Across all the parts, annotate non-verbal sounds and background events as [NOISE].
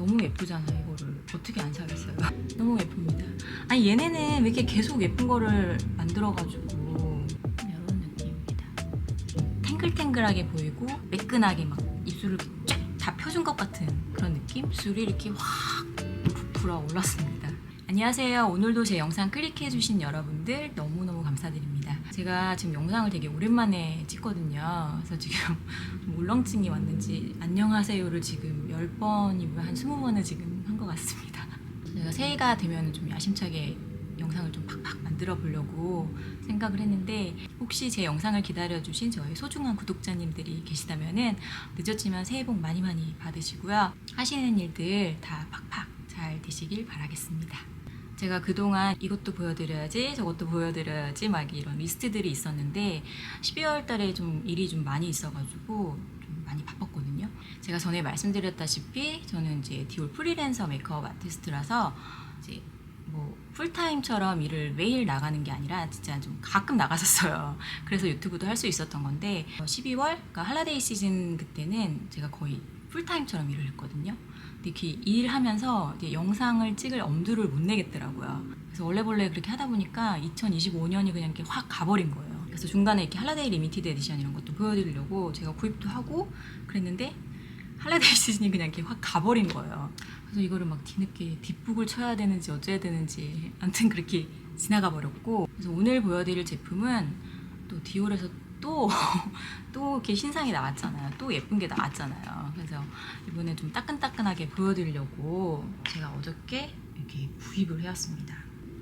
너무 예쁘잖아요 이거를. 어떻게 안 사겠어요? [LAUGHS] 너무 예쁩니다. 아니 얘네는 왜 이렇게 계속 예쁜 거를 만들어가지고 이런 느낌입니다. 탱글탱글하게 보이고 매끈하게 막 입술을 쫙 다 펴준 것 같은 그런 느낌? 입술이 이렇게 확 부풀어 올랐습니다. 안녕하세요. 오늘도 제 영상 클릭해주신 여러분들 너무너무 감사드립니다 제가 지금 영상을 되게 오랜만에 찍거든요 그래서 지금 좀 [LAUGHS] 울렁증이 왔는지 안녕하세요를 지금 10번이면 한 20번을 지금 한 것 같습니다. [LAUGHS] 제가 새해가 되면 좀 야심차게 영상을 좀 팍팍 만들어 보려고 생각을 했는데 혹시 제 영상을 기다려 주신 저희 소중한 구독자님들이 계시다면은 늦었지만 새해 복 많이 많이 받으시고요. 하시는 일들 다 팍팍 잘 되시길 바라겠습니다. 제가 그동안 이것도 보여드려야지 저것도 보여드려야지 막 이런 리스트들이 있었는데 12월 달에 좀 일이 좀 많이 있어가지고 좀 많이 바빴거든요. 제가 전에 말씀드렸다시피 저는 이제 디올 프리랜서 메이크업 아티스트라서 이제 뭐 풀타임처럼 일을 매일 나가는 게 아니라 진짜 좀 가끔 나갔었어요. [LAUGHS] 그래서 유튜브도 할 수 있었던 건데 12월 그러니까 할라데이 시즌 그때는 제가 거의 풀타임처럼 일을 했거든요. 이렇게 일하면서 이제 영상을 찍을 엄두를 못 내겠더라고요. 그래서 원래 원래 그렇게 하다 보니까 2025년이 그냥 이렇게 확 가버린 거예요. 그래서 중간에 이렇게 할라데이 리미티드 에디션 이런 것도 보여드리려고 제가 구입도 하고 그랬는데 할라데이 [LAUGHS] 시즌이 그냥 이렇게 확 가버린 거예요. 그래서 이거를 막 뒤늦게 뒷북을 쳐야 되는지 어째야 되는지 아무튼 그렇게 지나가 버렸고 그래서 오늘 보여드릴 제품은 또 디올에서 또, [LAUGHS] 또 이렇게 신상이 나왔잖아요. 또 예쁜 게 나왔잖아요. 그래서 이번에 좀 따끈따끈하게 보여드리려고 제가 어저께 이렇게 구입을 해왔습니다.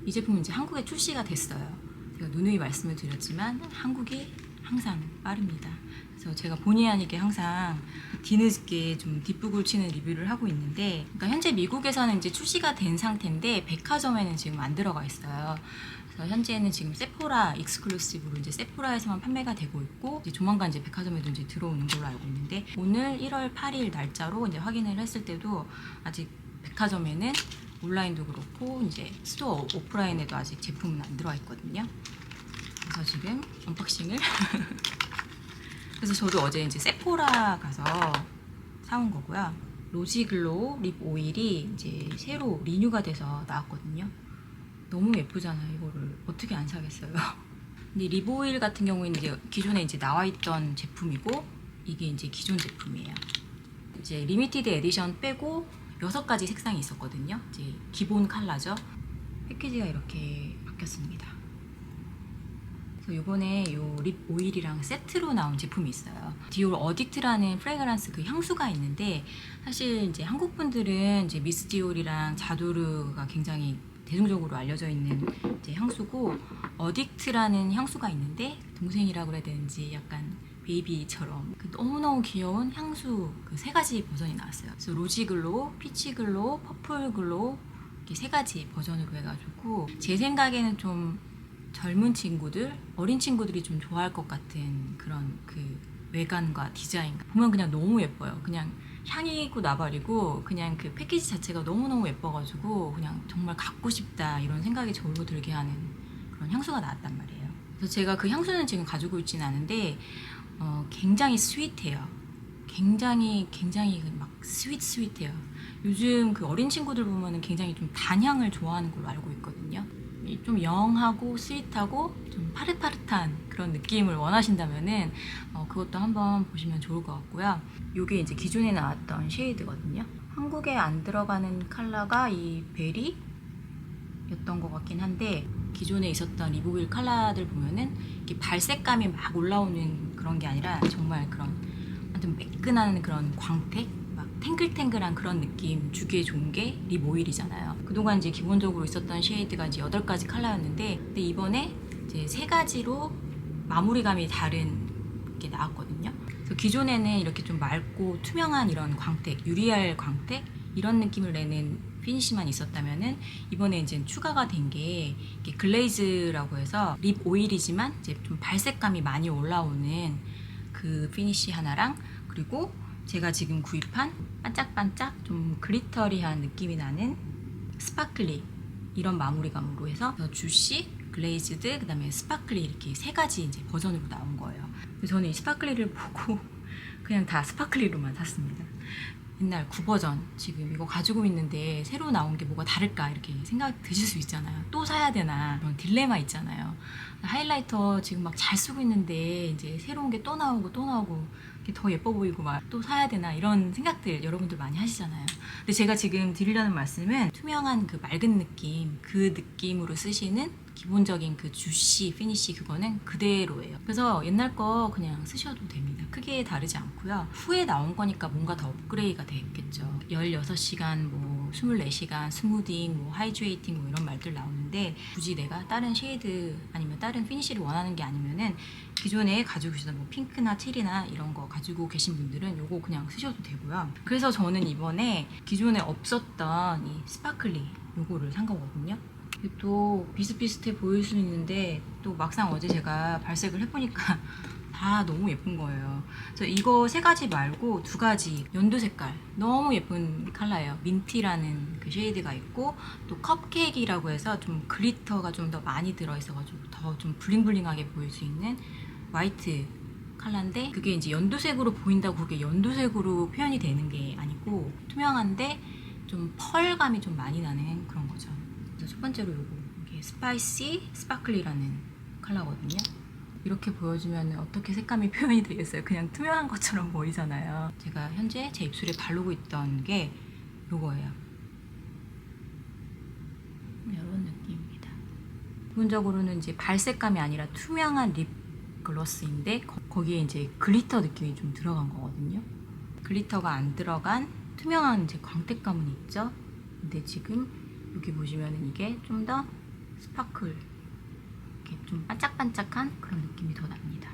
이 제품은 이제 한국에 출시가 됐어요. 제가 누누이 말씀을 드렸지만 한국이 항상 빠릅니다. 그래서 제가 본의 아니게 항상 뒤늦게 좀 뒷북을 치는 리뷰를 하고 있는데, 그러니까 현재 미국에서는 이제 출시가 된 상태인데 백화점에는 지금 안 들어가 있어요. 현재는 지금 세포라 익스클루시브로 이제 세포라에서만 판매가 되고 있고 이제 조만간 이제 백화점에도 이제 들어오는 걸로 알고 있는데 오늘 1월 8일 날짜로 이제 확인을 했을 때도 아직 백화점에는 온라인도 그렇고 이제 스토어 오프라인에도 아직 제품은 안 들어와 있거든요. 그래서 지금 언박싱을 [LAUGHS] 그래서 저도 어제 이제 세포라 가서 사온 거고요. 로지글로우 립 오일이 이제 새로 리뉴가 돼서 나왔거든요. 너무 예쁘잖아요. 이거를 어떻게 안 사겠어요. [LAUGHS] 근데 립 오일 같은 경우에는 이제 기존에 이제 나와 있던 제품이고 이게 이제 기존 제품이에요. 이제 리미티드 에디션 빼고 여섯 가지 색상이 있었거든요. 이제 기본 컬러죠. 패키지가 이렇게 바뀌었습니다. 이번에 요 립 오일이랑 세트로 나온 제품이 있어요. 디올 어딕트라는 프레그란스 그 향수가 있는데 사실 이제 한국 분들은 이제 미스 디올이랑 자도르가 굉장히 대중적으로 알려져 있는 이제 향수고 어딕트라는 향수가 있는데 동생이라고 해야 되는지 약간 베이비처럼 그 너무너무 귀여운 향수 그 세 가지 버전이 나왔어요. 그래서 로지 글로우, 피치 글로우, 퍼플 글로우 이렇게 세 가지 버전으로 해가지고 제 생각에는 좀 젊은 친구들, 어린 친구들이 좀 좋아할 것 같은 그런 그 외관과 디자인 보면 그냥 너무 예뻐요. 그냥 향이고 나발이고 그냥 그 패키지 자체가 너무너무 예뻐가지고 그냥 정말 갖고 싶다 이런 생각이 절로 들게 하는 그런 향수가 나왔단 말이에요. 그래서 제가 그 향수는 지금 가지고 있지는 않은데 어, 굉장히 스윗해요. 굉장히 굉장히 막 스윗 스윗해요. 요즘 그 어린 친구들 보면은 굉장히 좀 단향을 좋아하는 걸로 알고 있거든요. 이좀 영하고 스윗하고 좀 파릇파릇한 그런 느낌을 원하신다면은 어, 그것도 한번 보시면 좋을 것 같고요. 이게 이제 기존에 나왔던 쉐이드거든요. 한국에 안 들어가는 컬러가 이 베리 였던 것 같긴 한데 기존에 있었던 리보일 컬러들 보면은 이렇게 발색감이 막 올라오는 그런 게 아니라 정말 그런 완전 매끈한 그런 광택 막 탱글탱글한 그런 느낌 주기에 좋은 게 립 오일이잖아요. 그동안 이제 기본적으로 있었던 쉐이드가 이제 8가지 컬러였는데 근데 이번에 이제 세 가지로 마무리감이 다른 게 나왔거든요. 그래서 기존에는 이렇게 좀 맑고 투명한 이런 광택, 유리알 광택 이런 느낌을 내는 피니시만 있었다면은 이번에 이제 추가가 된 게 글레이즈라고 해서 립 오일이지만 이제 좀 발색감이 많이 올라오는 그 피니시 하나랑 그리고 제가 지금 구입한 반짝반짝 좀 그리터리한 느낌이 나는 스파클리 이런 마무리감으로 해서 주시, 글레이즈드, 그다음에 스파클리 이렇게 세 가지 이제 버전으로 나온 거예요. 저는 이 스파클리를 [LAUGHS] 보고 그냥 다 스파클리로만 샀습니다. 옛날 9버전 지금 이거 가지고 있는데 새로 나온 게 뭐가 다를까 이렇게 생각 드실 수 있잖아요. 또 사야 되나 그런 딜레마 있잖아요. 하이라이터 지금 막 잘 쓰고 있는데 이제 새로운 게 또 나오고 또 나오고 더 예뻐 보이고 막 또 사야 되나 이런 생각들 여러분들 많이 하시잖아요. 근데 제가 지금 드리려는 말씀은 투명한 그 맑은 느낌 그 느낌으로 쓰시는 기본적인 그 주시 피니시 그거는 그대로예요. 그래서 옛날 거 그냥 쓰셔도 됩니다. 크게 다르지 않고요. 후에 나온 거니까 뭔가 더 업그레이드가 됐겠죠. 16시간 뭐 24시간 스무딩 뭐 하이드레이팅 뭐 이런 말들 나오는데 굳이 내가 다른 쉐이드 아니면 다른 피니시를 원하는 게 아니면은 기존에 가지고 계시던 뭐 핑크나 체리나 이런 거 가지고 계신 분들은 요거 그냥 쓰셔도 되고요. 그래서 저는 이번에 기존에 없었던 이 스파클리 요거를 산 거거든요. 또 비슷비슷해 보일 수 있는데 또 막상 어제 제가 발색을 해보니까 [LAUGHS] 다 너무 예쁜 거예요. 그래서 이거 세 가지 말고 두 가지 연두 색깔 너무 예쁜 컬러예요. 민티라는 그 쉐이드가 있고 또 컵케이크라고 해서 좀 글리터가 좀 더 많이 들어있어가지고 더 좀 블링블링하게 보일 수 있는 화이트 컬러인데 그게 이제 연두색으로 보인다고 그게 연두색으로 표현이 되는 게 아니고 투명한데 좀 펄감이 좀 많이 나는 그런 거죠. 첫 번째로 요거 이게 스파이시 스파클리라는 컬러거든요. 이렇게 보여주면 어떻게 색감이 [LAUGHS] 표현이 되겠어요? 그냥 투명한 것처럼 보이잖아요. 제가 현재 제 입술에 바르고 있던 게 요거예요. 이런 느낌입니다. 기본적으로는 이제 발색감이 아니라 투명한 립 글로스인데 거- 거기에 이제 글리터 느낌이 좀 들어간 거거든요. 글리터가 안 들어간 투명한 이제 광택감은 있죠. 근데 지금 여기 보시면은 이게 좀 더 스파클 이렇게 좀 반짝반짝한 그런 느낌이 더 납니다.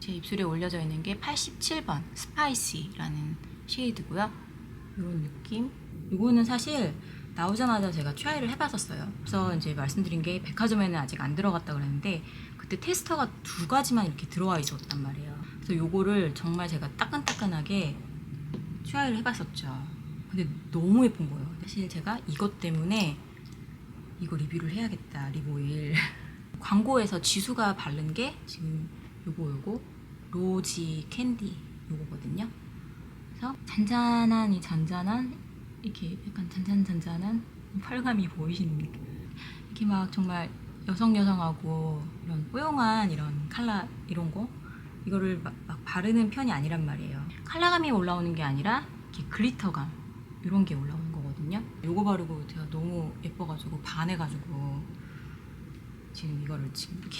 제 입술에 올려져 있는 게 87번 스파이시라는 쉐이드고요. 이런 느낌. 이거는 사실 나오자마자 제가 트라이를 해봤었어요. 그래서 이제 말씀드린 게 백화점에는 아직 안 들어갔다 그랬는데 그때 테스터가 두 가지만 이렇게 들어와 있었단 말이에요. 그래서 요거를 정말 제가 따끈따끈하게 트라이를 해봤었죠. 너무 예쁜 거예요. 사실 제가 이것 때문에 이거 리뷰를 해야겠다 립 오일. [LAUGHS] 광고에서 지수가 바른 게 지금 요거 요거 로지 캔디 요거거든요. 그래서 잔잔한 이 잔잔한 이렇게 약간 잔잔잔잔한 펄감이 보이시는 이렇게 막 정말 여성 여성하고 이런 뽀용한 이런 컬러 이런 거 이거를 막, 막 바르는 편이 아니란 말이에요. 컬러감이 올라오는 게 아니라 이렇게 글리터감 이런 게 올라오는 거거든요. 요거 바르고 제가 너무 예뻐가지고 반해가지고 지금 이거를 지금 이렇게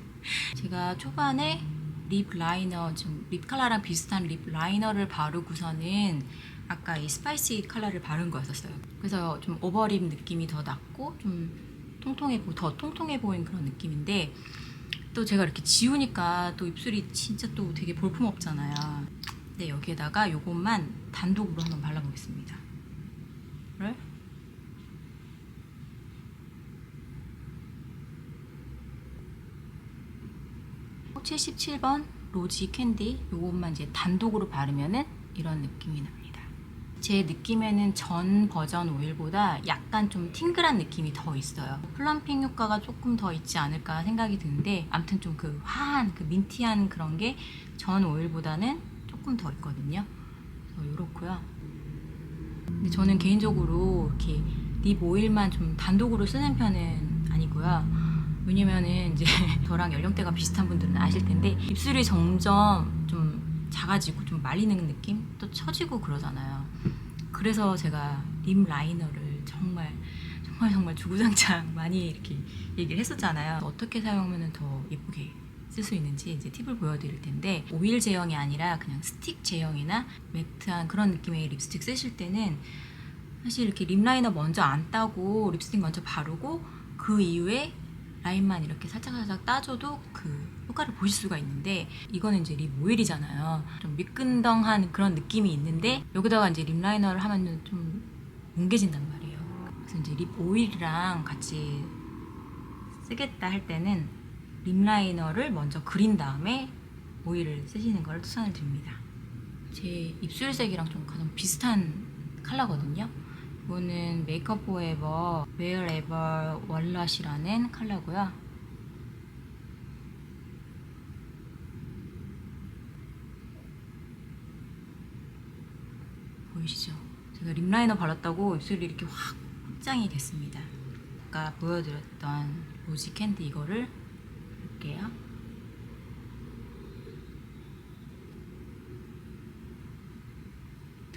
[LAUGHS] 제가 초반에 립 라이너 좀립 컬러랑 비슷한 립 라이너를 바르고서는 아까 이 스파이시 컬러를 바른 거였었어요. 그래서 좀 오버립 느낌이 더 났고 좀 통통해 보, 더 통통해 보인 그런 느낌인데 또 제가 이렇게 지우니까 또 입술이 진짜 또 되게 볼품 없잖아요. 근데 여기에다가 요것만 단독으로 한번 발라보겠습니다. 를 77번 로지 캔디 요것만 이제 단독으로 바르면은 이런 느낌이 납니다. 제 느낌에는 전 버전 오일보다 약간 좀 팅글한 느낌이 더 있어요. 플럼핑 효과가 조금 더 있지 않을까 생각이 드는데 아무튼 좀 그 화한 그 민티한 그런 게 전 오일보다는 조금 더 있거든요. 이렇고요. 근데 저는 개인적으로 이렇게 립 오일만 좀 단독으로 쓰는 편은 아니고요. 왜냐면은 이제 [LAUGHS] 저랑 연령대가 비슷한 분들은 아실 텐데 입술이 점점 좀 작아지고 좀 말리는 느낌 또 처지고 그러잖아요. 그래서 제가 립 라이너를 정말 정말 정말 주구장창 [LAUGHS] 많이 이렇게 얘기를 했었잖아요. 어떻게 사용하면 더 예쁘게 쓸 수 있는지 이제 팁을 보여드릴 텐데 오일 제형이 아니라 그냥 스틱 제형이나 매트한 그런 느낌의 립스틱 쓰실 때는 사실 이렇게 립 라이너 먼저 안 따고 립스틱 먼저 바르고 그 이후에 라인만 이렇게 살짝살짝 따줘도 그 효과를 보실 수가 있는데 이거는 이제 립 오일이잖아요. 좀 미끈덩한 그런 느낌이 있는데 여기다가 이제 립 라이너를 하면 좀 뭉개진단 말이에요. 그래서 이제 립 오일이랑 같이 쓰겠다 할 때는 립 라이너를 먼저 그린 다음에 오일을 쓰시는 걸 추천을 드립니다. 제 입술색이랑 좀 가장 비슷한 컬러거든요. 이거는 메이크업 포에버 웨어에버 월넛이라는 컬러고요. 보이시죠? 제가 립라이너 발랐다고 입술이 이렇게 확 확장이 됐습니다. 아까 보여드렸던 로지 캔디 이거를 볼게요.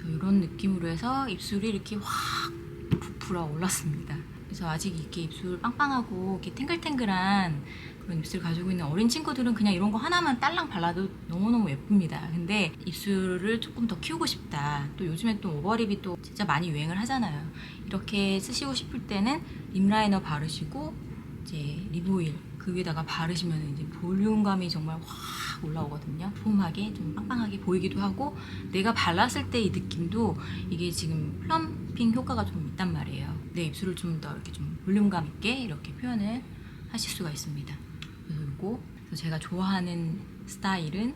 이런 느낌으로 해서 입술이 이렇게 확 부풀어 올랐습니다. 그래서 아직 이렇게 입술 빵빵하고 이렇게 탱글탱글한 그런 입술 가지고 있는 어린 친구들은 그냥 이런 거 하나만 딸랑 발라도 너무너무 예쁩니다. 근데 입술을 조금 더 키우고 싶다. 또 요즘에 또 오버립이 또 진짜 많이 유행을 하잖아요. 이렇게 쓰시고 싶을 때는 립라이너 바르시고 이제 립오일 그 위에다가 바르시면 이제 볼륨감이 정말 확 올라오거든요. 폼하게 좀 빵빵하게 보이기도 하고 내가 발랐을 때 이 느낌도 이게 지금 플럼핑 효과가 좀 있단 말이에요. 내 입술을 좀 더 이렇게 좀 볼륨감 있게 이렇게 표현을 하실 수가 있습니다. 그래서 이거 제가 좋아하는 스타일은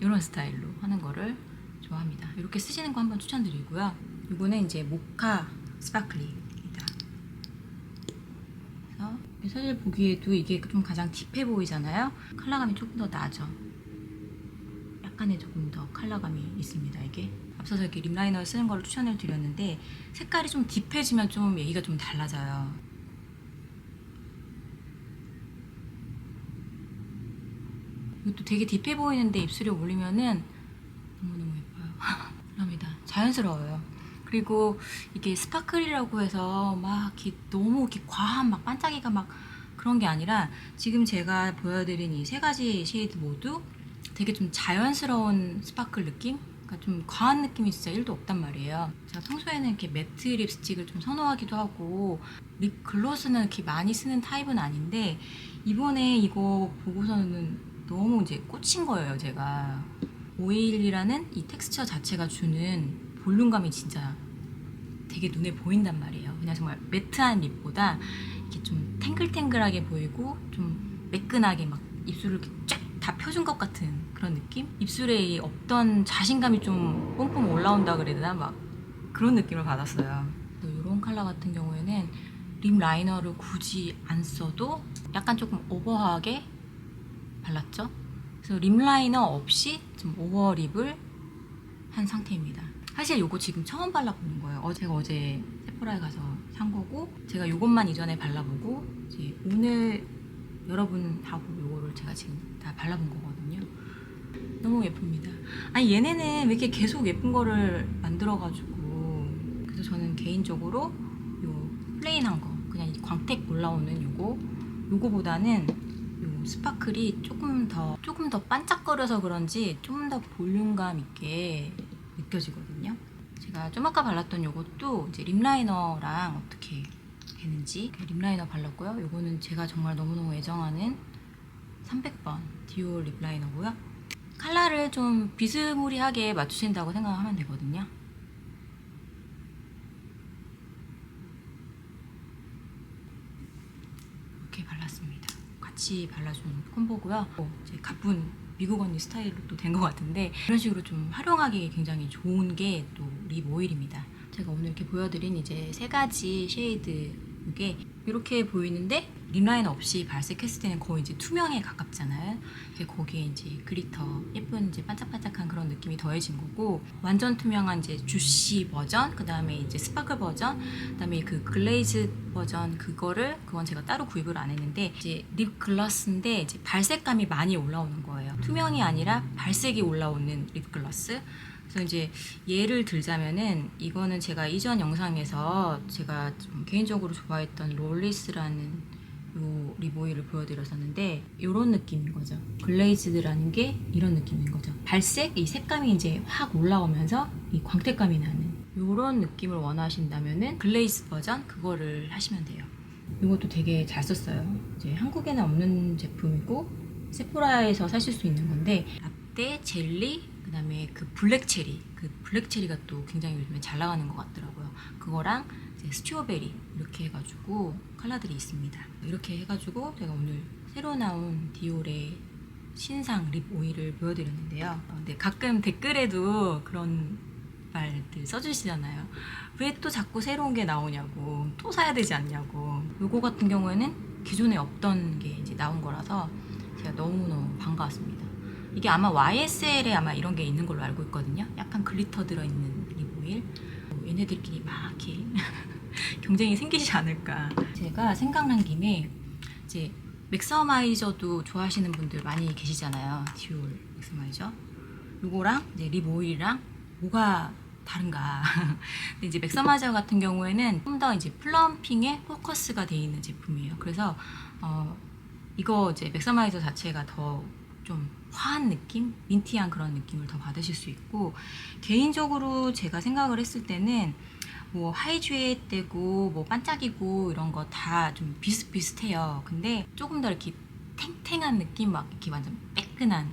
이런 스타일로 하는 거를 좋아합니다. 이렇게 쓰시는 거 한번 추천드리고요. 이거는 이제 모카 스파클링입니다. 그래서 사실 보기에도 이게 좀 가장 딥해 보이잖아요. 컬러감이 조금 더 나죠. 약간의 조금 더 컬러감이 있습니다. 이게 앞서서 이렇게 립라이너 쓰는 걸 추천을 드렸는데 색깔이 좀 딥해지면 좀 얘기가 좀 달라져요. 이것도 되게 딥해 보이는데 입술에 올리면은 너무너무 예뻐요. [LAUGHS] 합니다. 자연스러워요. 그리고 이게 스파클이라고 해서 막 너무 이렇게 과한 막 반짝이가 막 그런 게 아니라 지금 제가 보여드린 이 세 가지 쉐이드 모두 되게 좀 자연스러운 스파클 느낌? 그러니까 좀 과한 느낌이 진짜 1도 없단 말이에요. 제가 평소에는 이렇게 매트 립스틱을 좀 선호하기도 하고 립 글로스는 이렇게 많이 쓰는 타입은 아닌데 이번에 이거 보고서는 너무 이제 꽂힌 거예요, 제가. 오일이라는 이 텍스처 자체가 주는 볼륨감이 진짜 되게 눈에 보인단 말이에요. 그냥 정말 매트한 립보다 이렇게 좀 탱글탱글하게 보이고 좀 매끈하게 막 입술을 쫙 다 펴준 것 같은 그런 느낌? 입술에 이 없던 자신감이 좀 뿜뿜 올라온다 그래야 되나? 막 그런 느낌을 받았어요. 이런 컬러 같은 경우에는 립 라이너를 굳이 안 써도 약간 조금 오버하게 발랐죠? 그래서 립 라이너 없이 좀 오버립을 한 상태입니다. 사실 요거 지금 처음 발라보는 거예요. 어, 제가 어제 세포라에 가서 산 거고 제가 요것만 이전에 발라보고 이제 오늘 여러분 하고 요거를 제가 지금 다 발라본 거거든요. 너무 예쁩니다. 아니 얘네는 왜 이렇게 계속 예쁜 거를 만들어가지고 그래서 저는 개인적으로 요 플레인한 거 그냥 이 광택 올라오는 요거 요거보다는 요 스파클이 조금 더 조금 더 반짝거려서 그런지 좀 더 볼륨감 있게 느껴지거든요. 제가 좀 아까 발랐던 요것도 이제 립라이너랑 어떻게 되는지 립라이너 발랐고요. 요거는 제가 정말 너무너무 애정하는 300번 디올 립라이너고요. 컬러를 좀 비스무리하게 맞추신다고 생각하면 되거든요. 이렇게 발랐습니다. 같이 발라준 콤보고요. 어, 이제 가쁜 미국 언니 스타일로 또 된 것 같은데 이런 식으로 좀 활용하기 굉장히 좋은 게 또 립 오일입니다. 제가 오늘 이렇게 보여드린 이제 세 가지 쉐이드 이게 이렇게 보이는데 립라이너 없이 발색했을 때는 거의 이제 투명에 가깝잖아요. 거기에 이제 그리터 예쁜 이제 반짝반짝한 그런 느낌이 더해진 거고 완전 투명한 이제 주시 버전, 그 다음에 이제 스파클 버전, 그 다음에 그 글레이즈 버전 그거를 그건 제가 따로 구입을 안 했는데 이제 립 글러스인데 이제 발색감이 많이 올라오는 거예요. 투명이 아니라 발색이 올라오는 립 글러스. 그래서 이제 예를 들자면은 이거는 제가 이전 영상에서 제가 좀 개인적으로 좋아했던 롤리스라는 요 립오일을 보여드렸었는데 이런 느낌인 거죠. 글레이즈드라는 게 이런 느낌인 거죠. 발색 이 색감이 이제 확 올라오면서 이 광택감이 나는 이런 느낌을 원하신다면은 글레이즈 버전 그거를 하시면 돼요. 이것도 되게 잘 썼어요. 이제 한국에는 없는 제품이고 세포라에서 사실 수 있는 건데 라떼, 젤리, 그다음에 그 블랙 체리, 그 블랙 체리가 또 굉장히 요즘에 잘 나가는 것 같더라고요. 그거랑 스튜어베리 이렇게 해가지고 컬러들이 있습니다. 이렇게 해가지고 제가 오늘 새로 나온 디올의 신상 립 오일을 보여드렸는데요. 어, 근데 가끔 댓글에도 그런 말들 써주시잖아요. 왜 또 자꾸 새로운 게 나오냐고, 또 사야 되지 않냐고. 요거 같은 경우에는 기존에 없던 게 이제 나온 거라서 제가 너무너무 반가웠습니다. 이게 아마 YSL에 아마 이런 게 있는 걸로 알고 있거든요. 약간 글리터 들어있는 립 오일. 얘네들끼리 막 이렇게 경쟁이 생기지 않을까. 제가 생각난 김에 이제 맥서마이저도 좋아하시는 분들 많이 계시잖아요. 디올 맥서마이저. 요거랑 이제 립 오일이랑 뭐가 다른가. [LAUGHS] 근데 이제 맥서마이저 같은 경우에는 좀 더 이제 플럼핑에 포커스가 돼 있는 제품이에요. 그래서 어 이거 이제 맥서마이저 자체가 더 좀 화한 느낌, 민티한 그런 느낌을 더 받으실 수 있고 개인적으로 제가 생각을 했을 때는 뭐 하이드레이트되고 뭐 반짝이고 이런 거 다 좀 비슷비슷해요. 근데 조금 더 이렇게 탱탱한 느낌, 막 이렇게 완전 매끈한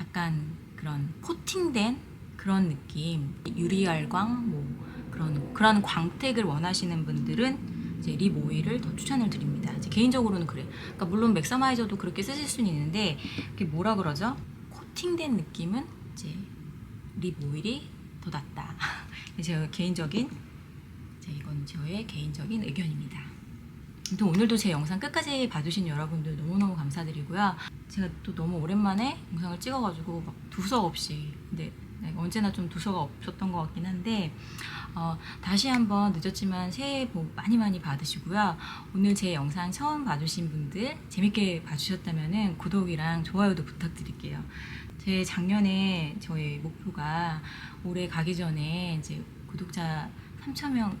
약간 그런 코팅된 그런 느낌, 유리알광 뭐 그런 그런 광택을 원하시는 분들은 이제 립 오일을 더 추천을 드립니다. 개인적으로는 그래. 그러니까 물론 맥서마이저도 그렇게 쓰실 수는 있는데 그게 뭐라 그러죠? 코팅된 느낌은 이제 립 오일이 더 낫다. [LAUGHS] 제 개인적인 이제 이건 저의 개인적인 의견입니다. 아무튼 오늘도 제 영상 끝까지 봐주신 여러분들 너무너무 감사드리고요. 제가 또 너무 오랜만에 영상을 찍어가지고 막 두석 없이 근데 네, 언제나 좀 두서가 없었던 것 같긴 한데 어, 다시 한번 늦었지만 새해 복 많이 많이 받으시고요. 오늘 제 영상 처음 봐주신 분들 재밌게 봐주셨다면 구독이랑 좋아요도 부탁드릴게요. 제 작년에 저의 목표가 올해 가기 전에 이제 구독자 3,000명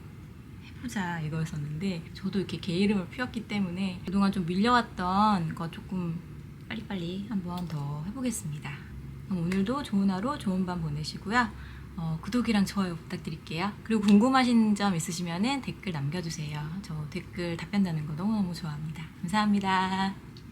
해보자 이거였었는데 저도 이렇게 개 이름을 피웠기 때문에 그동안 좀 밀려왔던 거 조금 빨리빨리 한번 더 해보겠습니다. 오늘도 좋은 하루 좋은 밤 보내시고요. 어, 구독이랑 좋아요 부탁드릴게요. 그리고 궁금하신 점 있으시면 댓글 남겨주세요. 저 댓글 답변 다는 거 너무너무 좋아합니다. 감사합니다.